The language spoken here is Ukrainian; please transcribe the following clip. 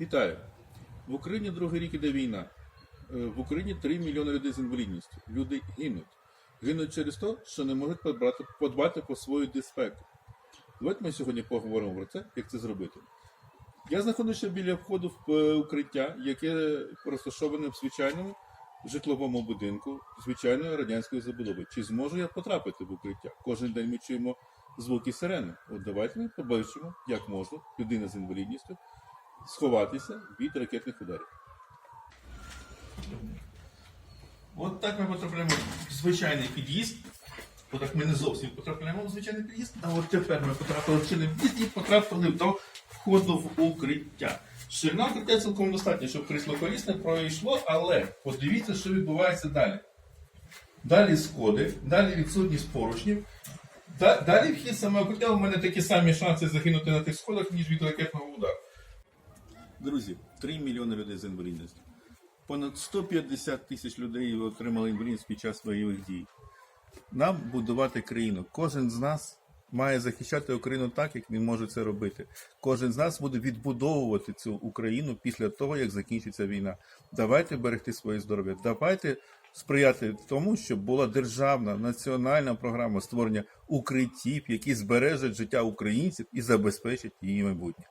Вітаю! В Україні другий рік іде війна. Е, В Україні 3 мільйони людей з інвалідністю. Люди гинуть. Гинуть через те, що не можуть подбати, подбати про свою безпеку. Давайте ми сьогодні поговоримо про це, як це зробити. Я знаходжуся біля входу в е, укриття, яке розташоване в звичайному житловому будинку звичайної радянської забудови. Чи зможу я потрапити в укриття? Кожен день ми чуємо звуки сирени. От давайте ми побачимо, як можна людина з інвалідністю сховатися від ракетних ударів. От так ми потрапляємо в звичайний під'їзд. Отак ми не зовсім потрапляємо в звичайний під'їзд, а от тепер ми потрапили в чинний під'їзд і потрапили до входу в укриття. Ширина укриття цілком достатньо, щоб крісло колісне пройшло, але подивіться, що відбувається далі. Далі сходи, далі відсутність поручнів. Далі вхід саме укриття, у мене такі самі шанси загинути на тих сходах, ніж від ракетного удару. Друзі, 3 мільйони людей з інвалідністю. Понад 150 тисяч людей отримали інвалідність під час бойових дій. Нам будувати країну. Кожен з нас має захищати Україну так, як він може це робити. Кожен з нас буде відбудовувати цю Україну після того, як закінчиться війна. Давайте берегти своє здоров'я. Давайте сприяти тому, щоб була державна національна програма створення укриттів, які збережуть життя українців і забезпечать її майбутнє.